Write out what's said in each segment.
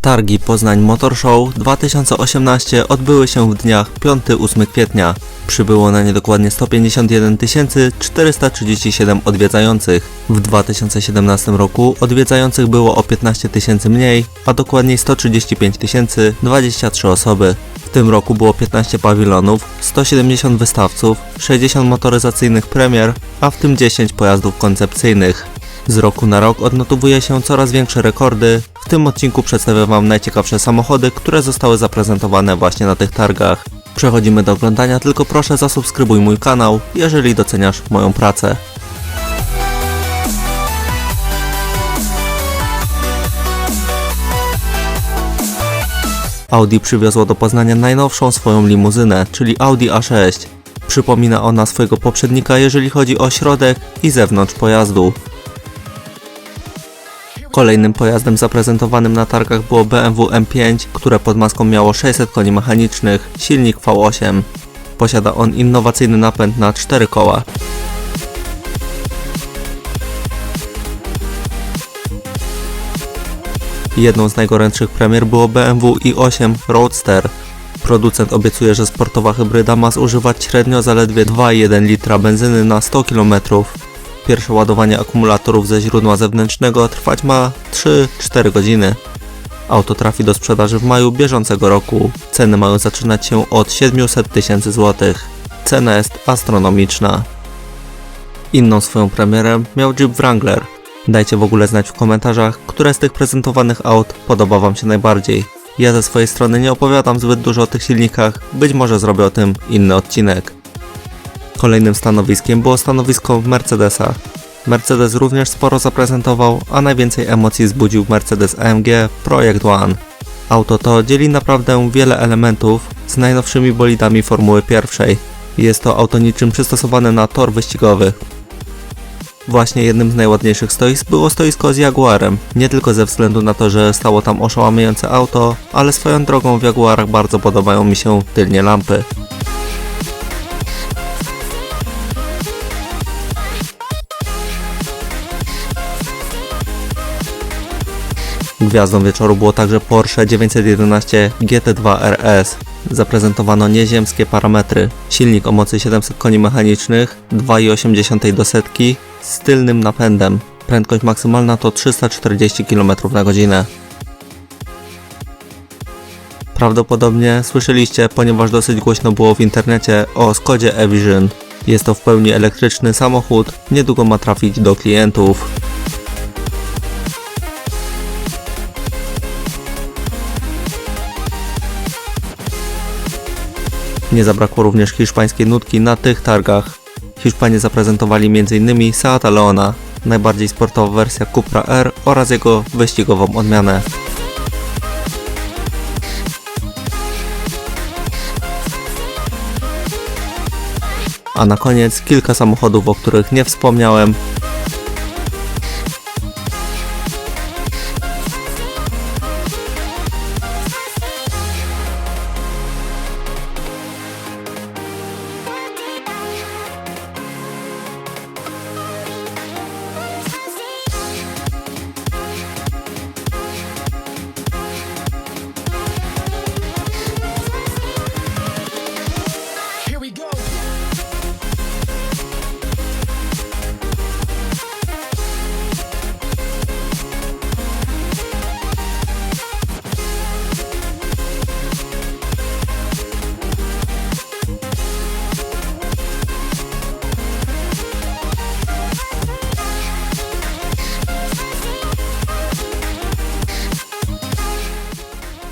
Targi Poznań Motor Show 2018 odbyły się w dniach 5-8 kwietnia. Przybyło na nie dokładnie 151 437 odwiedzających. W 2017 roku odwiedzających było o 15 tysięcy mniej, a dokładniej 135 023 osoby. W tym roku było 15 pawilonów, 170 wystawców, 60 motoryzacyjnych premier, a w tym 10 pojazdów koncepcyjnych. Z roku na rok odnotowuje się coraz większe rekordy. W tym odcinku przedstawię Wam najciekawsze samochody, które zostały zaprezentowane właśnie na tych targach. Przechodzimy do oglądania, tylko proszę zasubskrybuj mój kanał, jeżeli doceniasz moją pracę. Audi przywiozło do Poznania najnowszą swoją limuzynę, czyli Audi A6. Przypomina ona swojego poprzednika, jeżeli chodzi o środek i zewnątrz pojazdu. Kolejnym pojazdem zaprezentowanym na targach było BMW M5, które pod maską miało 600 koni mechanicznych, silnik V8. Posiada on innowacyjny napęd na 4 koła. Jedną z najgorętszych premier było BMW i8 Roadster. Producent obiecuje, że sportowa hybryda ma zużywać średnio zaledwie 2,1 litra benzyny na 100 km. Pierwsze ładowanie akumulatorów ze źródła zewnętrznego trwać ma 3-4 godziny. Auto trafi do sprzedaży w maju bieżącego roku. Ceny mają zaczynać się od 700 tysięcy złotych. Cena jest astronomiczna. Inną swoją premierę miał Jeep Wrangler. Dajcie w ogóle znać w komentarzach, które z tych prezentowanych aut podoba Wam się najbardziej. Ja ze swojej strony nie opowiadam zbyt dużo o tych silnikach, być może zrobię o tym inny odcinek. Kolejnym stanowiskiem było stanowisko Mercedesa. Mercedes również sporo zaprezentował, a najwięcej emocji wzbudził Mercedes AMG Project One. Auto to dzieli naprawdę wiele elementów z najnowszymi bolidami Formuły pierwszej. Jest to auto niczym przystosowane na tor wyścigowy. Właśnie jednym z najładniejszych stoisk było stoisko z Jaguarem. Nie tylko ze względu na to, że stało tam oszałamiające auto, ale swoją drogą w Jaguarach bardzo podobają mi się tylnie lampy. Gwiazdą wieczoru było także Porsche 911 GT2 RS. Zaprezentowano nieziemskie parametry. Silnik o mocy 700 koni mechanicznych, 2,8 do setki, z tylnym napędem. Prędkość maksymalna to 340 km na godzinę. Prawdopodobnie słyszeliście, ponieważ dosyć głośno było w internecie o Skodzie e-Vision. Jest to w pełni elektryczny samochód, niedługo ma trafić do klientów. Nie zabrakło również hiszpańskiej nutki na tych targach. Hiszpanie zaprezentowali m.in. Seata Leona, najbardziej sportowa wersja Cupra R oraz jego wyścigową odmianę. A na koniec kilka samochodów, o których nie wspomniałem.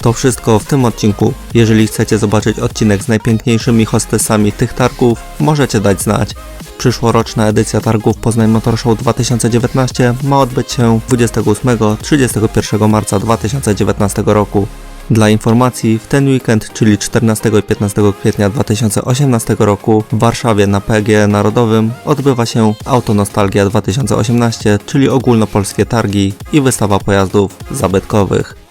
To wszystko w tym odcinku. Jeżeli chcecie zobaczyć odcinek z najpiękniejszymi hostesami tych targów, możecie dać znać. Przyszłoroczna edycja targów Poznań Motor Show 2019 ma odbyć się 28-31 marca 2019 roku. Dla informacji, w ten weekend, czyli 14 i 15 kwietnia 2018 roku w Warszawie na PG Narodowym odbywa się Autonostalgia 2018, czyli ogólnopolskie targi i wystawa pojazdów zabytkowych.